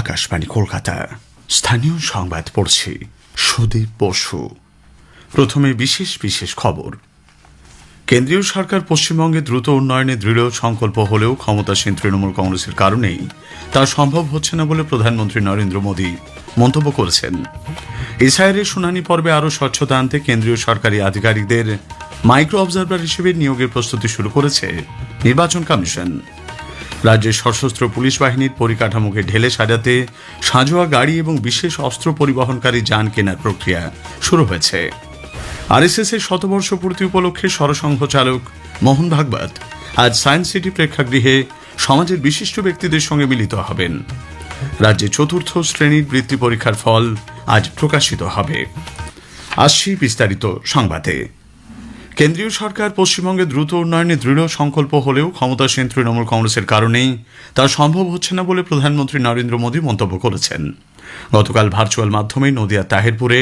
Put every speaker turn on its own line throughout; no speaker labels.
আকাশবাণী কলকাতা স্থানীয় সংবাদ পড়ছি সুদীপ বসু প্রথমে বিশেষ বিশেষ খবর কেন্দ্রীয় সরকার পশ্চিমবঙ্গে দ্রুত উন্নয়নে দৃঢ় সংকল্প হলেও ক্ষমতাসীন তৃণমূল কংগ্রেসের কারণেই তা সম্ভব হচ্ছে না বলে প্রধানমন্ত্রী নরেন্দ্র মোদী মন্তব্য করেছেন এসআইয়ের শুনানি পর্বে আরও স্বচ্ছতা আনতে কেন্দ্রীয় সরকারি আধিকারিকদের মাইক্রো অবজারভার হিসেবে নিয়োগের প্রস্তুতি শুরু করেছে নির্বাচন কমিশন রাজ্যের সশস্ত্র পুলিশ বাহিনীর পরিকাঠামোকে ঢেলে সাজাতে সাঁজোয়া গাড়ি এবং বিশেষ অস্ত্র পরিবহনকারী যান কেনার প্রক্রিয়া শুরু হয়েছে আরএসএস এর শতবর্ষ পূর্তি উপলক্ষে সরসংঘ চালক মোহন ভাগবত আজ সায়েন্স সিটি প্রেক্ষাগৃহে সমাজের বিশিষ্ট ব্যক্তিদের সঙ্গে মিলিত হবেন রাজ্যে চতুর্থ শ্রেণীর বৃত্তি পরীক্ষার ফল আজ প্রকাশিত হবে আসছি বিস্তারিত সংবাদে কেন্দ্রীয় সরকার পশ্চিমবঙ্গে দ্রুত উন্নয়নে দৃঢ় সংকল্প হলেও ক্ষমতাসীন তৃণমূল কংগ্রেসের কারণেই তা সম্ভব হচ্ছে না বলে প্রধানমন্ত্রী নরেন্দ্র মোদী মন্তব্য করেছেন গতকাল ভার্চুয়াল মাধ্যমে নদিয়া তাহেরপুরে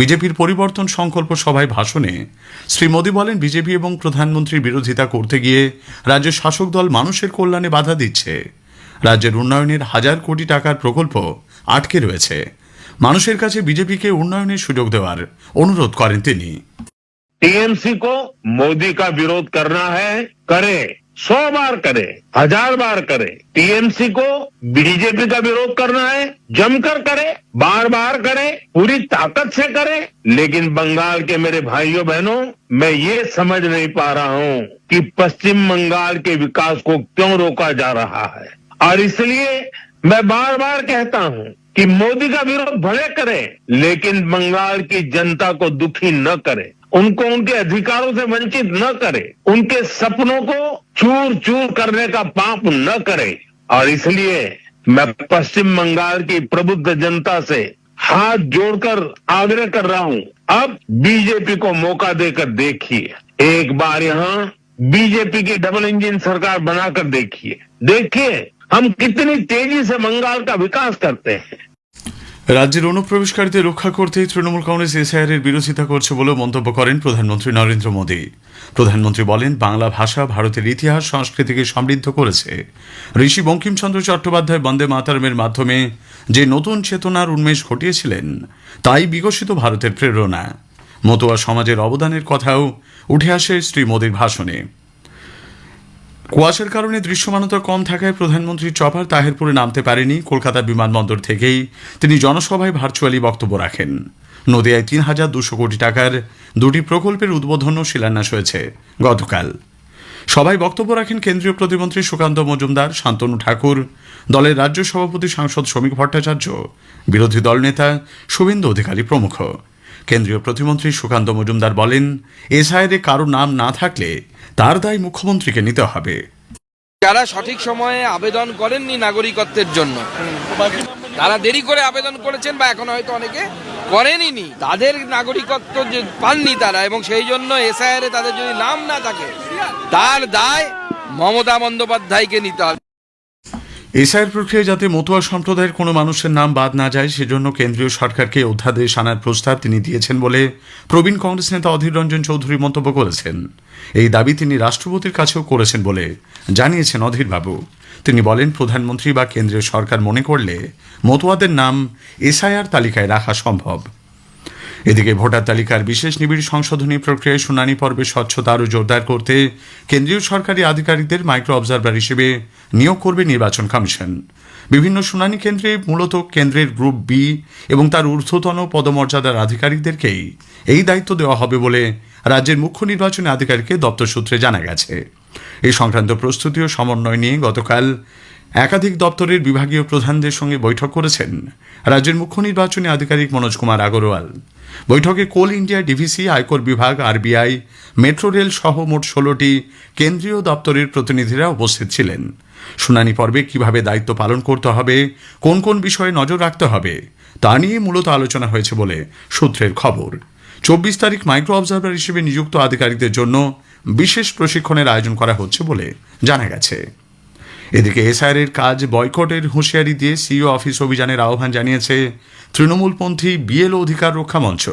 বিজেপির পরিবর্তন সংকল্প সভায় ভাষণে শ্রী মোদী বলেন বিজেপি এবং প্রধানমন্ত্রীর বিরোধিতা করতে গিয়ে রাজ্যের শাসক দল মানুষের কল্যাণে বাধা দিচ্ছে রাজ্যের উন্নয়নের হাজার কোটি টাকার প্রকল্প আটকে রয়েছে মানুষের কাছে বিজেপিকে উন্নয়নের সুযোগ দেওয়ার অনুরোধ করেন তিনি
टीएमसी को मोदी का विरोध करना है करे सौ बार करे हजार बार करे टीएमसी को बीजेपी का विरोध करना है जमकर करे बार बार करे पूरी ताकत से करे लेकिन बंगाल के मेरे भाइयों बहनों मैं ये समझ नहीं पा रहा हूँ कि पश्चिम बंगाल के विकास को क्यों रोका जा रहा है और इसलिए मैं बार बार कहता हूँ कि मोदी का विरोध भले करें लेकिन बंगाल की जनता को दुखी न करें उनको उनके अधिकारों से वंचित न करे उनके सपनों को चूर चूर करने का पाप न करे और इसलिए मैं पश्चिम बंगाल की प्रबुद्ध जनता से हाथ जोड़कर आग्रह कर रहा हूं अब बीजेपी को मौका देकर देखिए एक बार यहाँ बीजेपी की डबल इंजन सरकार बनाकर देखिए देखिए हम कितनी तेजी से बंगाल का विकास करते हैं
রাজ্যের অনুপ্রবেশকারীদের রক্ষা করতেই তৃণমূল কংগ্রেস এসআইআর এর বিরোধিতা করছে বলে মন্তব্য করেন প্রধানমন্ত্রী নরেন্দ্র মোদী প্রধানমন্ত্রী বলেন বাংলা ভাষা ভারতের ইতিহাস সংস্কৃতিকে সমৃদ্ধ করেছে ঋষি বঙ্কিমচন্দ্র চট্টোপাধ্যায় বন্দে মাতারমের মাধ্যমে যে নতুন চেতনার উন্মেষ ঘটিয়েছিলেন তাই বিকশিত ভারতের প্রেরণা মতোয়া সমাজের অবদানের কথাও উঠে আসে শ্রী মোদীর ভাষণে কুয়াশার কারণে দৃশ্যমানতা কম থাকায় প্রধানমন্ত্রী চপার তাহেরপুরে নামতে পারেনি কলকাতা বিমানবন্দর থেকেই তিনি জনসভায় ভার্চুয়ালি বক্তব্য রাখেন নদিয়ায় তিন হাজার দুশো কোটি টাকার দুটি প্রকল্পের উদ্বোধন ও শিলান্যাস হয়েছে গতকাল সভায় বক্তব্য রাখেন কেন্দ্রীয় প্রতিমন্ত্রী সুকান্ত মজুমদার শান্তনু ঠাকুর দলের রাজ্য সভাপতি সাংসদ শ্রমিক ভট্টাচার্য বিরোধী দলনেতা শুভেন্দু অধিকারী প্রমুখ কেন্দ্রীয় প্রতিমন্ত্রী সুকান্ত মজুমদার বলেন এসআইআরে কারো নাম না থাকলে তার দায় মুখ্যমন্ত্রীকে নিতে হবে
যারা সঠিক সময়ে আবেদন করেননি নাগরিকত্বের জন্য তারা দেরি করে আবেদন করেছেন বা এখন হয়তো অনেকে করেনি তাদের নাগরিকত্ব যে পাননি তারা এবং সেই জন্য এসআইআরে তাদের যদি নাম না থাকে তার দায় মমতা বন্দ্যোপাধ্যায়কে নিতে হবে
এসআইয়ের প্রক্রিয়ায় যাতে মতুয়া সম্প্রদায়ের কোনো মানুষের নাম বাদ না যায় সেজন্য কেন্দ্রীয় সরকারকে অধ্যাদেশ আনার প্রস্তাব তিনি দিয়েছেন বলে প্রবীণ কংগ্রেস নেতা অধীর রঞ্জন চৌধুরী মন্তব্য করেছেন এই দাবি তিনি রাষ্ট্রপতির কাছেও করেছেন বলে জানিয়েছেন অধীরবাবু তিনি বলেন প্রধানমন্ত্রী বা কেন্দ্রীয় সরকার মনে করলে মতুয়াদের নাম এসআইআর তালিকায় রাখা সম্ভব এদিকে ভোটার তালিকার বিশেষ নিবিড় সংশোধনী প্রক্রিয়ায় শুনানি পর্বে স্বচ্ছতা আরও জোরদার করতে কেন্দ্রীয় সরকারি আধিকারিকদের মাইক্রো অবজারভার হিসেবে নিয়োগ করবে নির্বাচন কমিশন বিভিন্ন শুনানি কেন্দ্রে মূলত কেন্দ্রের গ্রুপ বি এবং তার ঊর্ধ্বতন পদমর্যাদার আধিকারিকদেরকেই এই দায়িত্ব দেওয়া হবে বলে রাজ্যের মুখ্য নির্বাচনী আধিকারিককে দপ্তর সূত্রে জানা গেছে এ সংক্রান্ত প্রস্তুতি ও সমন্বয় নিয়ে গতকাল একাধিক দপ্তরের বিভাগীয় প্রধানদের সঙ্গে বৈঠক করেছেন রাজ্যের মুখ্য নির্বাচনী আধিকারিক মনোজ কুমার আগরওয়াল বৈঠকে কোল ইন্ডিয়া ডিভিসি আয়কর বিভাগ আরবিআই মেট্রো রেল সহ মোট ষোলোটি কেন্দ্রীয় দপ্তরের প্রতিনিধিরা উপস্থিত ছিলেন শুনানি পর্বে কিভাবে দায়িত্ব পালন করতে হবে কোন কোন বিষয়ে নজর রাখতে হবে তা নিয়ে মূলত আলোচনা হয়েছে বলে সূত্রের খবর চব্বিশ তারিখ মাইক্রো অবজারভার হিসেবে নিযুক্ত আধিকারিকদের জন্য বিশেষ প্রশিক্ষণের আয়োজন করা হচ্ছে বলে জানা গেছে এদিকে এসআইআরের কাজ বয়কটের হুঁশিয়ারি দিয়ে সিইও অফিস অভিযানের আহ্বান জানিয়েছে তৃণমূলপন্থী বিএলও অধিকার রক্ষা মঞ্চ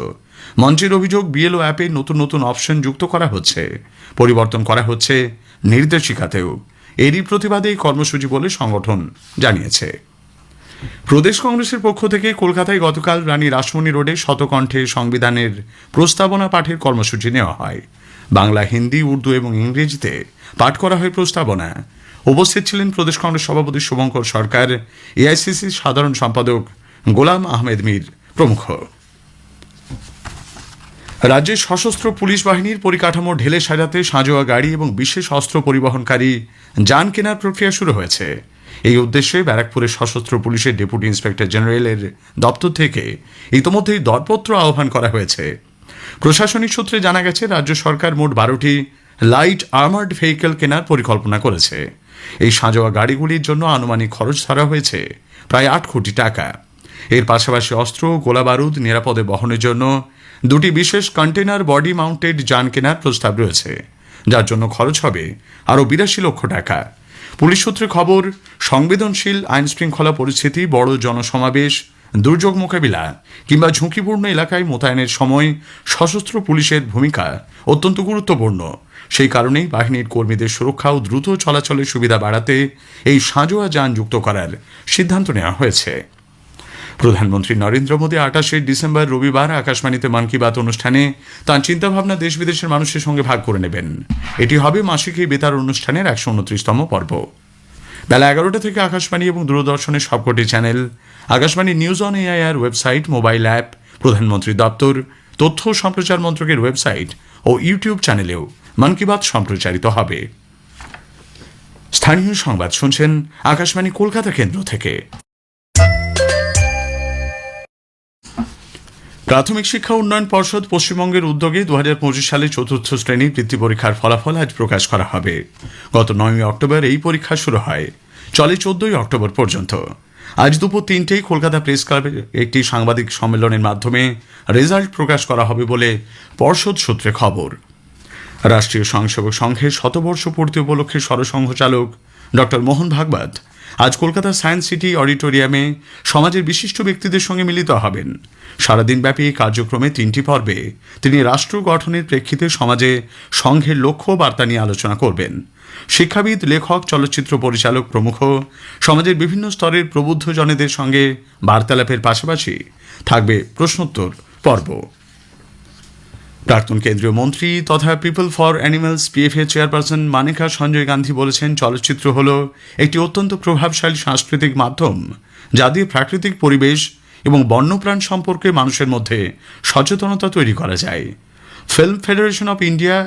মঞ্চের অভিযোগ বিএলও অ্যাপে নতুন নতুন অপশন যুক্ত করা হচ্ছে পরিবর্তন করা হচ্ছে নির্দেশিকাতেও এরই প্রতিবাদে এই কর্মসূচি বলে সংগঠন জানিয়েছে প্রদেশ কংগ্রেসের পক্ষ থেকে কলকাতায় গতকাল রানী রাসমণি রোডে শতকণ্ঠে সংবিধানের প্রস্তাবনা পাঠের কর্মসূচি নেওয়া হয় বাংলা হিন্দি উর্দু এবং ইংরেজিতে পাঠ করা হয় প্রস্তাবনা উপস্থিত ছিলেন প্রদেশ কংগ্রেস সভাপতি শুভঙ্কর সরকার এআইসিসির সাধারণ সম্পাদক গোলাম আহমেদ মীর প্রমুখ রাজ্যে সশস্ত্র পুলিশ বাহিনীর পরিকাঠামো ঢেলে সাজাতে সাঁজোয়া গাড়ি এবং বিশেষ অস্ত্র পরিবহনকারী যান কেনার প্রক্রিয়া শুরু হয়েছে এই উদ্দেশ্যে ব্যারাকপুরের সশস্ত্র পুলিশের ডেপুটি ইন্সপেক্টর জেনারেলের দপ্তর থেকে ইতোমধ্যেই দরপত্র আহ্বান করা হয়েছে প্রশাসনিক সূত্রে জানা গেছে রাজ্য সরকার মোট বারোটি লাইট আর্মার্ড ভেহিকেল কেনার পরিকল্পনা করেছে এই সাঁজোয়া গাড়িগুলির জন্য আনুমানিক খরচ ধরা হয়েছে প্রায় আট কোটি টাকা এর পাশাপাশি অস্ত্র গোলা বারুদ নিরাপদে বহনের জন্য দুটি বিশেষ কন্টেনার বডি মাউন্টেড যান কেনার প্রস্তাব রয়েছে যার জন্য খরচ হবে আরও বিরাশি লক্ষ টাকা পুলিশ সূত্রে খবর সংবেদনশীল আইন শৃঙ্খলা পরিস্থিতি বড় জনসমাবেশ দুর্যোগ মোকাবিলা কিংবা ঝুঁকিপূর্ণ এলাকায় মোতায়েনের সময় সশস্ত্র পুলিশের ভূমিকা অত্যন্ত গুরুত্বপূর্ণ সেই কারণেই বাহিনীর কর্মীদের সুরক্ষা ও দ্রুত চলাচলের সুবিধা বাড়াতে এই সাঁজোয়া যান যুক্ত করার সিদ্ধান্ত নেওয়া হয়েছে প্রধানমন্ত্রী নরেন্দ্র মোদী আঠাশে ডিসেম্বর রবিবার আকাশবাণীতে মন কি বাত অনুষ্ঠানে তাঁর চিন্তাভাবনা দেশ বিদেশের মানুষের সঙ্গে ভাগ করে নেবেন এটি হবে মাসিক এই বেতার অনুষ্ঠানের একশো উনত্রিশতম পর্ব বেলা এগারোটা থেকে আকাশবাণী এবং দূরদর্শনের সবকটি channel Akashvani news on AIR website mobile app প্রধানমন্ত্রী দপ্তর তথ্য সম্প্রচার মন্ত্রকের ওয়েবসাইট ও ইউটিউব চ্যানেলেও মন কি বাত সম্প্রচারিত হবে স্থানীয় সংবাদ শুনছেন আকাশবাণী কলকাতা কেন্দ্র থেকে প্রাথমিক শিক্ষা উন্নয়ন পর্ষদ পশ্চিমবঙ্গের উদ্যোগে দু হাজার পঁচিশ সালে চতুর্থ শ্রেণীর বৃত্তি পরীক্ষার ফলাফল আজ প্রকাশ করা হবে গত নয়ই অক্টোবর এই পরীক্ষা শুরু হয় চলে চোদ্দই অক্টোবর পর্যন্ত আজ দুপুর তিনটেই কলকাতা প্রেস ক্লাবের একটি সাংবাদিক সম্মেলনের মাধ্যমে রেজাল্ট প্রকাশ করা হবে বলে পর্ষদ সূত্রে খবর রাষ্ট্রীয় স্বয়ংসেবক সংঘের শতবর্ষ পূর্তি উপলক্ষে সরসংঘচালক ডক্টর মোহন ভাগবত আজ কলকাতা সায়েন্স সিটি অডিটোরিয়ামে সমাজের বিশিষ্ট ব্যক্তিদের সঙ্গে মিলিত হবেন সারাদিনব্যাপী কার্যক্রমে তিনটি পর্বে তিনি রাষ্ট্র গঠনের প্রেক্ষিতে সমাজে সংঘের লক্ষ্য বার্তা নিয়ে আলোচনা করবেন শিক্ষাবিদ লেখক চলচ্চিত্র পরিচালক প্রমুখ সমাজের বিভিন্ন স্তরের প্রবুদ্ধজনেদের সঙ্গে বার্তালাপের পাশাপাশি থাকবে প্রশ্নোত্তর পর্ব প্রাক্তন কেন্দ্রীয় মন্ত্রী তথা people for animals PFA chairperson Maneka Sanjay Gandhi বলেছেন চলচ্চিত্র হল একটি অত্যন্ত প্রভাবশালী সাংস্কৃতিক মাধ্যম যা দিয়ে প্রাকৃতিক পরিবেশ এবং বন্যপ্রাণ সম্পর্কে মানুষের মধ্যে সচেতনতা তৈরি করা যায় ফিল্ম ফেডারেশন অফ ইন্ডিয়া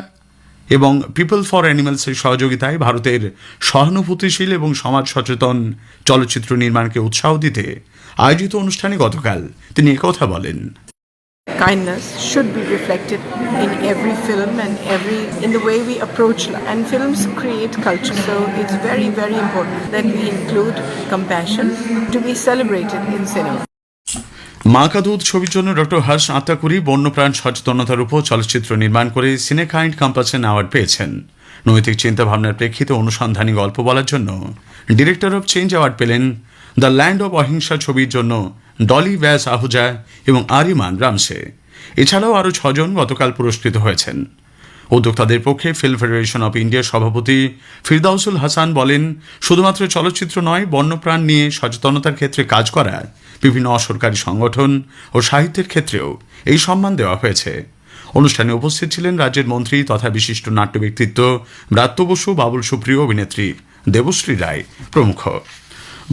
এবং পিপল ফর অ্যানিমেলসের সহযোগিতায় ভারতের সহানুভূতিশীল এবং সমাজ সচেতন চলচ্চিত্র নির্মাণকে উৎসাহ দিতে আয়োজিত অনুষ্ঠানে গতকাল তিনি একথা বলেন
kindness should be reflected in every film and every in the way we approach life. and films create culture so it's very very important that we include compassion to be celebrated in cinema
মাকা দুধ ছবির জন্য doctor Harsh আত্মাকুরি বন্যপ্রাণ সচেতনতার উপর চলচ্চিত্র নির্মাণ করে সিনেকাইন্ড ক্যাম্পাসে অ্যাওয়ার্ড পেয়েছেন নৈতিক চিন্তাভাবনার প্রেক্ষিতে অনুসন্ধানী গল্প বলার জন্য ডিরেক্টর অব চেঞ্জ অ্যাওয়ার্ড পেলেন দ্য ল্যান্ড অব অহিংসা ছবির জন্য ডলি ব্যাস আহুজা এবং আরিমান রামসে এছাড়াও আরও ছজন গতকাল পুরস্কৃত হয়েছেন উদ্যোক্তাদের পক্ষে ফিল্ম ফেডারেশন অব ইন্ডিয়ার সভাপতি ফিরদাউসুল হাসান বলেন শুধুমাত্র চলচ্চিত্র নয় বন্যপ্রাণ নিয়ে সচেতনতার ক্ষেত্রে কাজ করা বিভিন্ন অসরকারি সংগঠন ও সাহিত্যের ক্ষেত্রেও এই সম্মান দেওয়া হয়েছে অনুষ্ঠানে উপস্থিত ছিলেন রাজ্যের মন্ত্রী তথা বিশিষ্ট নাট্য ব্যক্তিত্ব ব্রাত্য বসু বাবুল সুপ্রিয় অভিনেত্রী দেবশ্রী রায় প্রমুখ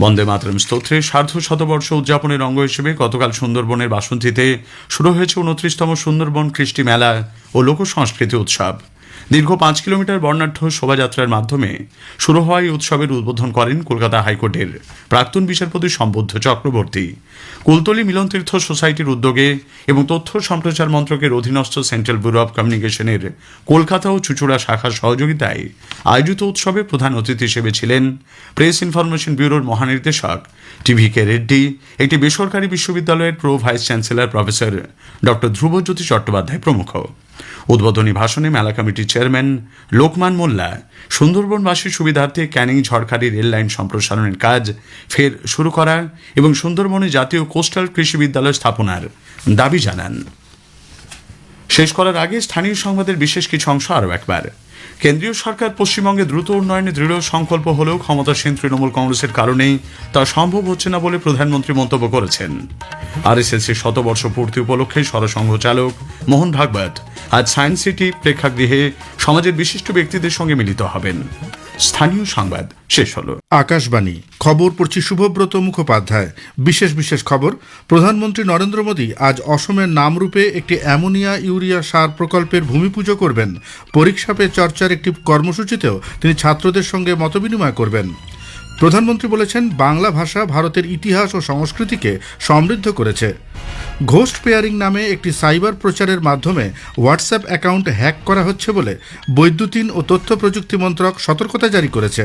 বন্দে মাতরম স্তোত্রে সার্ধ শতবর্ষ উদযাপনের অঙ্গ হিসেবে গতকাল সুন্দরবনের বাসন্তীতে শুরু হয়েছে উনত্রিশতম সুন্দরবন কৃষ্টি মেলা ও লোকসংস্কৃতি উৎসব দীর্ঘ পাঁচ কিলোমিটার বর্ণাঢ্য শোভাযাত্রার মাধ্যমে শুরু হওয়া এই উৎসবের উদ্বোধন করেন কলকাতা হাইকোর্টের প্রাক্তন বিচারপতি সম্বুদ্ধ চক্রবর্তী কুলতলি মিলনতীর্থ সোসাইটির উদ্যোগে এবং তথ্য সম্প্রচার মন্ত্রকের অধীনস্থ সেন্ট্রাল ব্যুরো অব কমিউনিকেশনের কলকাতা ও চুচুড়া শাখার সহযোগিতায় আয়োজিত উৎসবে প্রধান অতিথি হিসেবে ছিলেন প্রেস ইনফরমেশন ব্যুরোর মহানির্দেশক টিভি কে রেড্ডি একটি বেসরকারি বিশ্ববিদ্যালয়ের প্রো ভাইস চ্যান্সেলর প্রফেসর ড ধ্রুবজ্যোতি চট্টোপাধ্যায় প্রমুখ উদ্বোধনী ভাষণে মেলা কমিটির চেয়ারম্যান লোকমান মোল্লা সুন্দরবনবাসীর সুবিধার্থে ক্যানিং ঝড়খালি রেললাইন সম্প্রসারণের কাজ ফের শুরু করা এবং সুন্দরবনে জাতীয় কোস্টাল কৃষি বিদ্যালয় স্থাপনার দাবি জানান শেষ করার আগে স্থানীয় সংবাদের বিশেষ কিছু অংশ আরও একবার কেন্দ্রীয় সরকার পশ্চিমবঙ্গে দ্রুত উন্নয়নে দৃঢ় সংকল্প হলেও ক্ষমতাসীন তৃণমূল কংগ্রেসের কারণেই তা সম্ভব হচ্ছে না বলে প্রধানমন্ত্রী মন্তব্য করেছেন আর এস আরএসএসি শতবর্ষ পূর্তি উপলক্ষে সরসংঘ চালক মোহন ভাগবত আজ সায়েন্স সিটি প্রেক্ষাগৃহে সমাজের বিশিষ্ট ব্যক্তিদের সঙ্গে মিলিত হবেন স্থানীয় সংবাদ শেষ হলো আকাশবাণী খবর পড়ছি শুভব্রত মুখোপাধ্যায় বিশেষ বিশেষ খবর প্রধানমন্ত্রী নরেন্দ্র মোদী আজ অসমের নামরূপে একটি অ্যামোনিয়া ইউরিয়া সার প্রকল্পের ভূমি পুজো করবেন পরীক্ষা পে চর্চার একটি কর্মসূচিতেও তিনি ছাত্রদের সঙ্গে মতবিনিময় করবেন প্রধানমন্ত্রী বলেছেন বাংলা ভাষা ভারতের ইতিহাস ও সংস্কৃতিকে সমৃদ্ধ করেছে ঘোস্ট পেয়ারিং নামে একটি সাইবার প্রচারের মাধ্যমে হোয়াটসঅ্যাপ অ্যাকাউন্ট হ্যাক করা হচ্ছে বলে বৈদ্যুতিন ও তথ্য প্রযুক্তি মন্ত্রক সতর্কতা জারি করেছে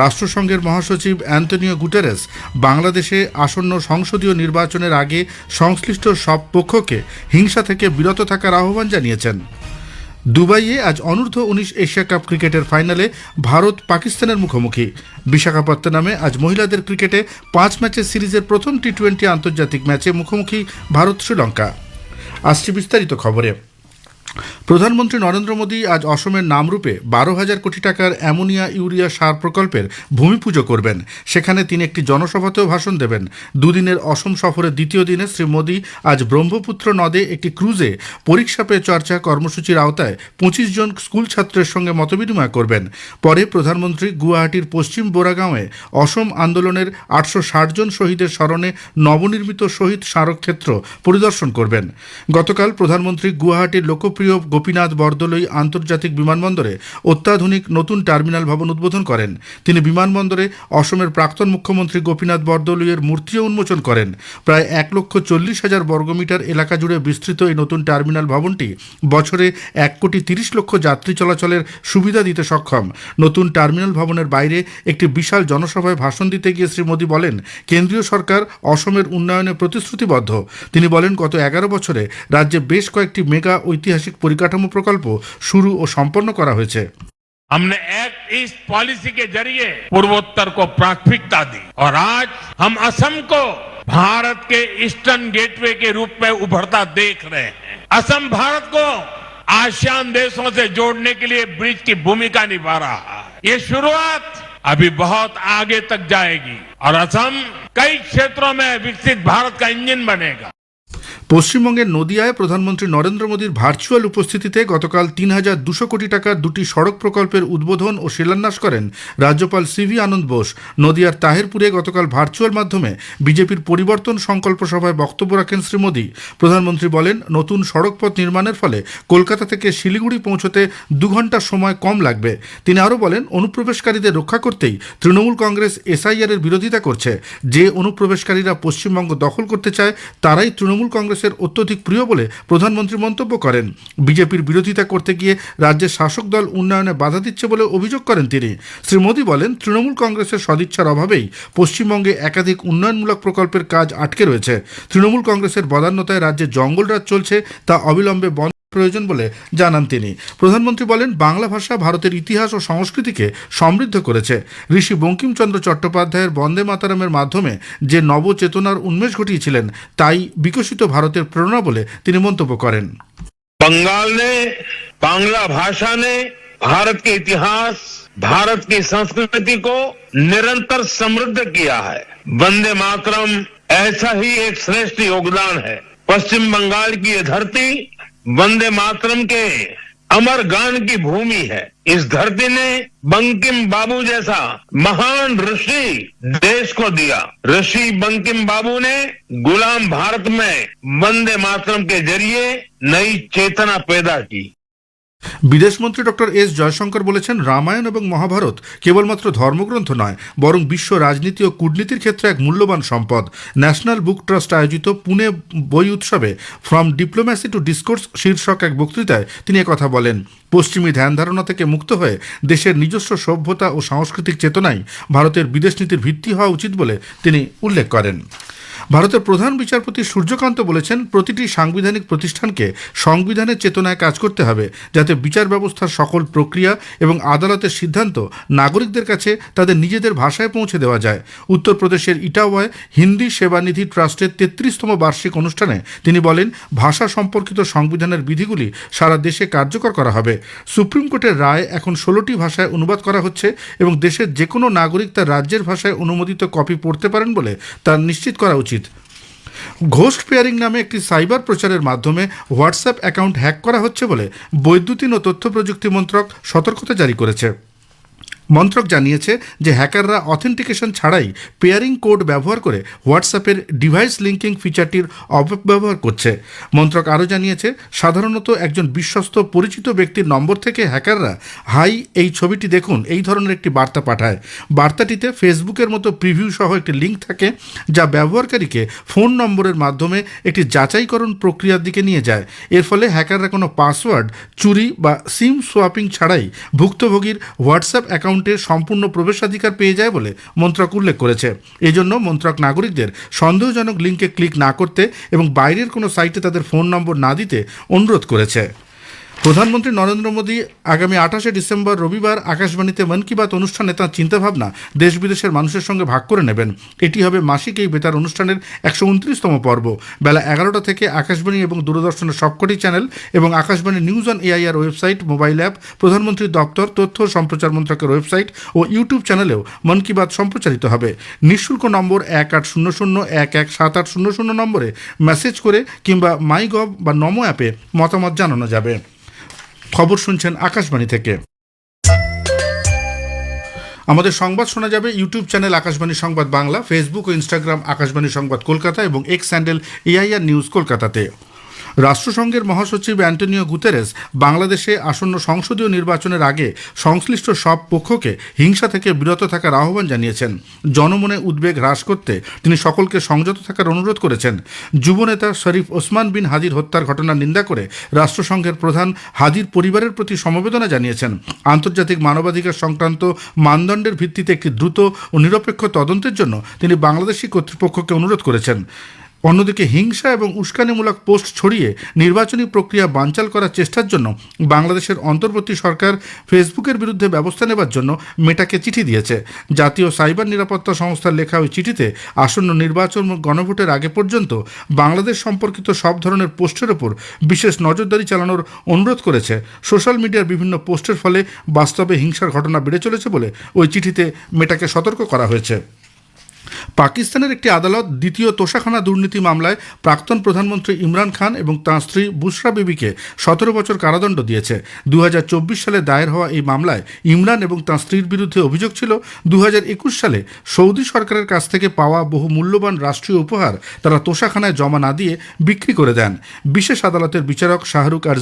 রাষ্ট্রসংঘের মহাসচিব অ্যান্তনিও গুটেরেস বাংলাদেশে আসন্ন সংসদীয় নির্বাচনের আগে সংশ্লিষ্ট সব পক্ষকে হিংসা থেকে বিরত থাকার আহ্বান জানিয়েছেন দুবাইয়ে আজ অনূর্ধ্ব উনিশ এশিয়া কাপ ক্রিকেটের ফাইনালে ভারত পাকিস্তানের মুখোমুখি বিশাখাপত্তনামে আজ মহিলাদের ক্রিকেটে পাঁচ ম্যাচের সিরিজের প্রথম টি টোয়েন্টি আন্তর্জাতিক ম্যাচে মুখোমুখি ভারত শ্রীলঙ্কা আসছে বিস্তারিত খবরে প্রধানমন্ত্রী নরেন্দ্র মোদী আজ অসমের নামরূপে বারো হাজার কোটি টাকার অ্যামোনিয়া ইউরিয়া সার প্রকল্পের ভূমি পুজো করবেন সেখানে তিনি একটি জনসভাতেও ভাষণ দেবেন দুদিনের অসম সফরের দ্বিতীয় দিনে শ্রী মোদী আজ ব্রহ্মপুত্র নদে একটি ক্রুজে পরীক্ষা পে চর্চা কর্মসূচির আওতায় পঁচিশ জন স্কুল ছাত্রের সঙ্গে মতবিনিময় করবেন পরে প্রধানমন্ত্রী গুয়াহাটির পশ্চিম বোরাগাঁওয়ে অসম আন্দোলনের আটশো জন শহীদের স্মরণে নবনির্মিত শহীদ স্মারকক্ষেত্র পরিদর্শন করবেন গতকাল প্রধানমন্ত্রী গুয়াহাটির লোকপ্রিয় জনপ্রিয় গোপীনাথ বরদলৈ আন্তর্জাতিক বিমানবন্দরে অত্যাধুনিক নতুন টার্মিনাল ভবন উদ্বোধন করেন তিনি বিমানবন্দরে অসমের প্রাক্তন মুখ্যমন্ত্রী গোপীনাথ বরদলৈয়ের মূর্তিও উন্মোচন করেন প্রায় এক লক্ষ চল্লিশ হাজার বর্গমিটার এলাকা জুড়ে বিস্তৃত এই নতুন টার্মিনাল ভবনটি বছরে এক কোটি তিরিশ লক্ষ যাত্রী চলাচলের সুবিধা দিতে সক্ষম নতুন টার্মিনাল ভবনের বাইরে একটি বিশাল জনসভায় ভাষণ দিতে গিয়ে শ্রী মোদী বলেন কেন্দ্রীয় সরকার অসমের উন্নয়নে প্রতিশ্রুতিবদ্ধ তিনি বলেন গত এগারো বছরে রাজ্যে বেশ কয়েকটি মেগা ঐতিহাসিক বার্ষিক পরিকাঠামো प्रकल्प शुरू और सम्पन्न করা
हमने एक्ट ईस्ट पॉलिसी के जरिए पूर्वोत्तर को प्राथमिकता दी और आज हम असम को भारत के ईस्टर्न गेटवे के रूप में उभरता देख रहे हैं असम भारत को आसियान देशों से जोड़ने के लिए ब्रिज की भूमिका निभा रहा है ये शुरुआत अभी बहुत आगे तक जाएगी और असम कई क्षेत्रों में विकसित भारत का इंजन बनेगा
পশ্চিমবঙ্গের নদিয়ায় প্রধানমন্ত্রী নরেন্দ্র মোদীর ভার্চুয়াল উপস্থিতিতে গতকাল তিন হাজার দুশো কোটি টাকার দুটি সড়ক প্রকল্পের উদ্বোধন ও শিলান্যাস করেন রাজ্যপাল সিভি আনন্দ বোস নদিয়ার তাহেরপুরে গতকাল ভার্চুয়াল মাধ্যমে বিজেপির পরিবর্তন সংকল্প সভায় বক্তব্য রাখেন শ্রী মোদী প্রধানমন্ত্রী বলেন নতুন সড়কপথ নির্মাণের ফলে কলকাতা থেকে শিলিগুড়ি পৌঁছতে দু ঘন্টা সময় কম লাগবে তিনি আরও বলেন অনুপ্রবেশকারীদের রক্ষা করতেই তৃণমূল কংগ্রেস এর বিরোধিতা করছে যে অনুপ্রবেশকারীরা পশ্চিমবঙ্গ দখল করতে চায় তারাই তৃণমূল কংগ্রেস কংগ্রেসের অত্যধিক প্রিয় বলে প্রধানমন্ত্রী মন্তব্য করেন বিজেপির বিরোধিতা করতে গিয়ে রাজ্যের শাসক দল উন্নয়নে বাধা দিচ্ছে বলে অভিযোগ করেন তিনি শ্রী মোদী বলেন তৃণমূল কংগ্রেসের সদিচ্ছার অভাবেই পশ্চিমবঙ্গে একাধিক উন্নয়নমূলক প্রকল্পের কাজ আটকে রয়েছে তৃণমূল কংগ্রেসের বদান্যতায় রাজ্যে জঙ্গলরাজ চলছে তা অবিলম্বে বন্ধ প্রয়োজন বলে জানান তিনি প্রধানমন্ত্রী বলেন বাংলা ভাষা ভারতের ইতিহাস ও সংস্কৃতিকে সমৃদ্ধ করেছে ঋষি বঙ্কিমচন্দ্র চট্টোপাধ্যায়ের বন্দে মাতারামের মাধ্যমে যে নবচেতনার উন্মেষ ঘটিয়েছিলেন তাই বিকশিত ভারতের প্রেরণা বলে তিনি মন্তব্য করেন
बंगाल ने बांग्ला भाषा ने भारत के इतिहास भारत की संस्कृति को निरंतर समृद्ध किया है वंदे मातरम ऐसा ही एक श्रेष्ठ योगदान है पश्चिम बंगाल की ये धरती वंदे मातरम के अमर गान की भूमि है इस धरती ने बंकिम बाबू जैसा महान ऋषि देश को दिया ऋषि बंकिम बाबू ने गुलाम भारत में वंदे मातरम के जरिए नई चेतना पैदा की
বিদেশমন্ত্রী ডক্টর এস জয়শঙ্কর বলেছেন রামায়ণ এবং মহাভারত কেবলমাত্র ধর্মগ্রন্থ নয় বরং বিশ্ব রাজনীতি ও কূটনীতির ক্ষেত্রে এক মূল্যবান সম্পদ ন্যাশনাল বুক ট্রাস্ট আয়োজিত পুনে বই উৎসবে ফ্রম ডিপ্লোম্যাসি টু ডিসকোর্স শীর্ষক এক বক্তৃতায় তিনি কথা বলেন পশ্চিমী ধ্যান ধারণা থেকে মুক্ত হয়ে দেশের নিজস্ব সভ্যতা ও সাংস্কৃতিক চেতনাই ভারতের বিদেশ নীতির ভিত্তি হওয়া উচিত বলে তিনি উল্লেখ করেন ভারতের প্রধান বিচারপতি সূর্যকান্ত বলেছেন প্রতিটি সাংবিধানিক প্রতিষ্ঠানকে সংবিধানের চেতনায় কাজ করতে হবে যাতে বিচার ব্যবস্থার সকল প্রক্রিয়া এবং আদালতের সিদ্ধান্ত নাগরিকদের কাছে তাদের নিজেদের ভাষায় পৌঁছে দেওয়া যায় উত্তরপ্রদেশের ইটাওয়ায় হিন্দি সেবানিধি ট্রাস্টের তেত্রিশতম বার্ষিক অনুষ্ঠানে তিনি বলেন ভাষা সম্পর্কিত সংবিধানের বিধিগুলি সারা দেশে কার্যকর করা হবে সুপ্রিম কোর্টের রায় এখন ষোলোটি ভাষায় অনুবাদ করা হচ্ছে এবং দেশের যে কোনো নাগরিক তার রাজ্যের ভাষায় অনুমোদিত কপি পড়তে পারেন বলে তা নিশ্চিত করা উচিত উচিত ঘোস্ট পেয়ারিং নামে একটি সাইবার প্রচারের মাধ্যমে হোয়াটসঅ্যাপ অ্যাকাউন্ট হ্যাক করা হচ্ছে বলে বৈদ্যুতিন ও তথ্য প্রযুক্তি মন্ত্রক সতর্কতা জারি করেছে মন্ত্রক জানিয়েছে যে হ্যাকাররা অথেন্টিকেশন ছাড়াই পেয়ারিং কোড ব্যবহার করে হোয়াটসঅ্যাপের ডিভাইস লিঙ্কিং ফিচারটির অপব্যবহার করছে মন্ত্রক আরও জানিয়েছে সাধারণত একজন বিশ্বস্ত পরিচিত ব্যক্তির নম্বর থেকে হ্যাকাররা হাই এই ছবিটি দেখুন এই ধরনের একটি বার্তা পাঠায় বার্তাটিতে ফেসবুকের মতো প্রিভিউ সহ একটি লিঙ্ক থাকে যা ব্যবহারকারীকে ফোন নম্বরের মাধ্যমে একটি যাচাইকরণ প্রক্রিয়ার দিকে নিয়ে যায় এর ফলে হ্যাকাররা কোনো পাসওয়ার্ড চুরি বা সিম সোয়াপিং ছাড়াই ভুক্তভোগীর হোয়াটসঅ্যাপ অ্যাকাউন্ট অ্যাকাউন্টে সম্পূর্ণ প্রবেশাধিকার পেয়ে যায় বলে মন্ত্রক উল্লেখ করেছে এজন্য মন্ত্রক নাগরিকদের সন্দেহজনক লিঙ্কে ক্লিক না করতে এবং বাইরের কোনো সাইটে তাদের ফোন নম্বর না দিতে অনুরোধ করেছে প্রধানমন্ত্রী নরেন্দ্র মোদী আগামী আঠাশে ডিসেম্বর রবিবার আকাশবাণীতে মন কি বাত অনুষ্ঠানে তাঁর চিন্তাভাবনা দেশ বিদেশের মানুষের সঙ্গে ভাগ করে নেবেন এটি হবে মাসিক এই বেতার অনুষ্ঠানের একশো উনত্রিশতম পর্ব বেলা এগারোটা থেকে আকাশবাণী এবং দূরদর্শনের সবকটি চ্যানেল এবং Akashvani news on AIR website mobile app প্রধানমন্ত্রীর দপ্তর তথ্য ও সম্প্রচার মন্ত্রকের ওয়েবসাইট ও ইউটিউব চ্যানেলেও মন কি বাত সম্প্রচারিত হবে নিঃশুল্ক নম্বর এক আট শূন্য শূন্য এক এক সাত আট শূন্য শূন্য নম্বরে মেসেজ করে কিংবা মাই গভ বা নমো অ্যাপে মতামত জানানো যাবে খবর শুনছেন আকাশবাণী থেকে আমাদের সংবাদ শোনা যাবে ইউটিউব চ্যানেল আকাশবাণী সংবাদ বাংলা ফেসবুক ও ইনস্টাগ্রাম আকাশবাণী সংবাদ কলকাতা এবং এক্স স্যান্ডেল এআইআর নিউজ কলকাতাতে রাষ্ট্রসংঘের মহাসচিব অ্যান্টনিও গুতেরেস বাংলাদেশে আসন্ন সংসদীয় নির্বাচনের আগে সংশ্লিষ্ট সব পক্ষকে হিংসা থেকে বিরত থাকার আহ্বান জানিয়েছেন জনমনে উদ্বেগ হ্রাস করতে তিনি সকলকে সংযত থাকার অনুরোধ করেছেন যুবনেতা শরীফ ওসমান বিন হাজির হত্যার ঘটনার নিন্দা করে রাষ্ট্রসংঘের প্রধান হাজির পরিবারের প্রতি সমবেদনা জানিয়েছেন আন্তর্জাতিক মানবাধিকার সংক্রান্ত মানদণ্ডের ভিত্তিতে একটি দ্রুত ও নিরপেক্ষ তদন্তের জন্য তিনি বাংলাদেশি কর্তৃপক্ষকে অনুরোধ করেছেন অন্যদিকে হিংসা এবং উস্কানিমূলক পোস্ট ছড়িয়ে নির্বাচনী প্রক্রিয়া বানচাল করার চেষ্টার জন্য বাংলাদেশের অন্তর্বর্তী সরকার ফেসবুকের বিরুদ্ধে ব্যবস্থা নেবার জন্য মেটাকে চিঠি দিয়েছে জাতীয় সাইবার নিরাপত্তা সংস্থার লেখা ওই চিঠিতে আসন্ন নির্বাচন গণভোটের আগে পর্যন্ত বাংলাদেশ সম্পর্কিত সব ধরনের পোস্টের ওপর বিশেষ নজরদারি চালানোর অনুরোধ করেছে সোশ্যাল মিডিয়ার বিভিন্ন পোস্টের ফলে বাস্তবে হিংসার ঘটনা বেড়ে চলেছে বলে ওই চিঠিতে মেটাকে সতর্ক করা হয়েছে পাকিস্তানের একটি আদালত দ্বিতীয় তোষাখানা দুর্নীতি মামলায় প্রাক্তন প্রধানমন্ত্রী ইমরান খান এবং তাঁর স্ত্রী বুসরা বিবিকে সতেরো বছর কারাদণ্ড দিয়েছে দু সালে দায়ের হওয়া এই মামলায় ইমরান এবং তাঁর স্ত্রীর বিরুদ্ধে অভিযোগ ছিল দু সালে সৌদি সরকারের কাছ থেকে পাওয়া বহু মূল্যবান রাষ্ট্রীয় উপহার তারা তোষাখানায় জমা না দিয়ে বিক্রি করে দেন বিশেষ আদালতের বিচারক শাহরুখ আর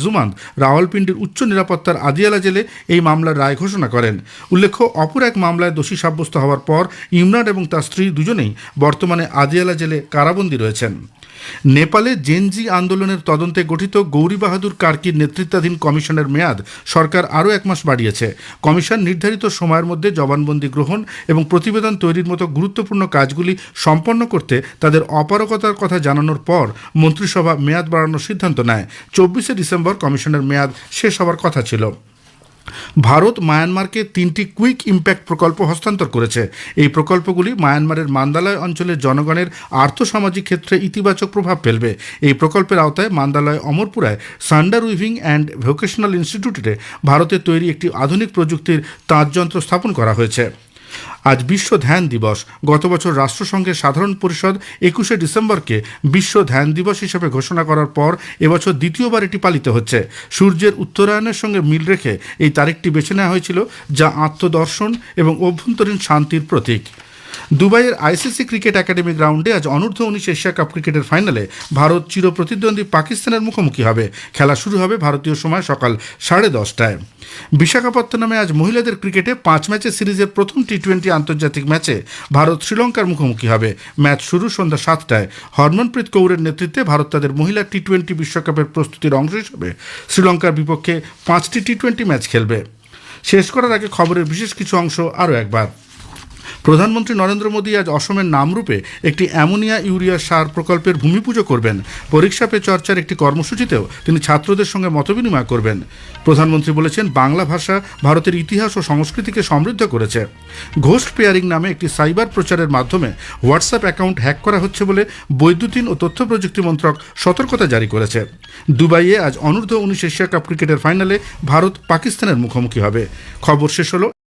রাওয়ালপিন্ডির উচ্চ নিরাপত্তার আদিয়ালা জেলে এই মামলার রায় ঘোষণা করেন উল্লেখ্য অপর এক মামলায় দোষী সাব্যস্ত হওয়ার পর ইমরান এবং তার স্ত্রী দুজন দুজনেই বর্তমানে আদিয়ালা জেলে কারাবন্দী রয়েছেন নেপালে জেনজি আন্দোলনের তদন্তে গঠিত গৌরী বাহাদুর কার্কির নেতৃত্বাধীন কমিশনের মেয়াদ সরকার আরও এক মাস বাড়িয়েছে কমিশন নির্ধারিত সময়ের মধ্যে জবানবন্দি গ্রহণ এবং প্রতিবেদন তৈরির মতো গুরুত্বপূর্ণ কাজগুলি সম্পন্ন করতে তাদের অপারকতার কথা জানানোর পর মন্ত্রিসভা মেয়াদ বাড়ানোর সিদ্ধান্ত নেয় চব্বিশে ডিসেম্বর কমিশনের মেয়াদ শেষ হওয়ার কথা ছিল ভারত মায়ানমারকে তিনটি কুইক ইম্প্যাক্ট প্রকল্প হস্তান্তর করেছে এই প্রকল্পগুলি মায়ানমারের মান্দালয় অঞ্চলের জনগণের আর্থসামাজিক ক্ষেত্রে ইতিবাচক প্রভাব ফেলবে এই প্রকল্পের আওতায় মান্দালয় অমরপুরায় সান্ডার উইভিং অ্যান্ড ভোকেশনাল ইনস্টিটিউটে ভারতে তৈরি একটি আধুনিক প্রযুক্তির তাঁতযন্ত্র স্থাপন করা হয়েছে আজ বিশ্ব ধ্যান দিবস গত বছর রাষ্ট্রসংঘের সাধারণ পরিষদ একুশে ডিসেম্বরকে বিশ্ব ধ্যান দিবস হিসেবে ঘোষণা করার পর এবছর দ্বিতীয়বার এটি পালিত হচ্ছে সূর্যের উত্তরায়ণের সঙ্গে মিল রেখে এই তারিখটি বেছে নেওয়া হয়েছিল যা আত্মদর্শন এবং অভ্যন্তরীণ শান্তির প্রতীক দুবাইয়ের আইসিসি ক্রিকেট একাডেমি গ্রাউন্ডে আজ অনূর্ধ্ব উনিশ এশিয়া কাপ ক্রিকেটের ফাইনালে ভারত চির প্রতিদ্বন্দ্বী পাকিস্তানের মুখোমুখি হবে খেলা শুরু হবে ভারতীয় সময় সকাল সাড়ে দশটায় বিশাখাপত্তনমে আজ মহিলাদের ক্রিকেটে পাঁচ ম্যাচের সিরিজের প্রথম টি টোয়েন্টি আন্তর্জাতিক ম্যাচে ভারত শ্রীলঙ্কার মুখোমুখি হবে ম্যাচ শুরু সন্ধ্যা সাতটায় হরমনপ্রীত কৌরের নেতৃত্বে ভারত তাদের মহিলা টি টোয়েন্টি বিশ্বকাপের প্রস্তুতির অংশ হিসেবে শ্রীলঙ্কার বিপক্ষে পাঁচটি টি টোয়েন্টি ম্যাচ খেলবে শেষ করার আগে খবরের বিশেষ কিছু অংশ আরও একবার প্রধানমন্ত্রী নরেন্দ্র মোদী আজ অসমের নামরূপে একটি অ্যামোনিয়া ইউরিয়া সার প্রকল্পের ভূমিপুজো করবেন পরীক্ষা পে চর্চার একটি কর্মসূচিতেও তিনি ছাত্রদের সঙ্গে মতবিনিময় করবেন প্রধানমন্ত্রী বলেছেন বাংলা ভাষা ভারতের ইতিহাস ও সংস্কৃতিকে সমৃদ্ধ করেছে ঘোষ পেয়ারিং নামে একটি সাইবার প্রচারের মাধ্যমে হোয়াটসঅ্যাপ অ্যাকাউন্ট হ্যাক করা হচ্ছে বলে বৈদ্যুতিন ও তথ্য প্রযুক্তি মন্ত্রক সতর্কতা জারি করেছে দুবাইয়ে আজ অনূর্ধ্ব উনিশ এশিয়া কাপ ক্রিকেটের ফাইনালে ভারত পাকিস্তানের মুখোমুখি হবে খবর শেষ হলো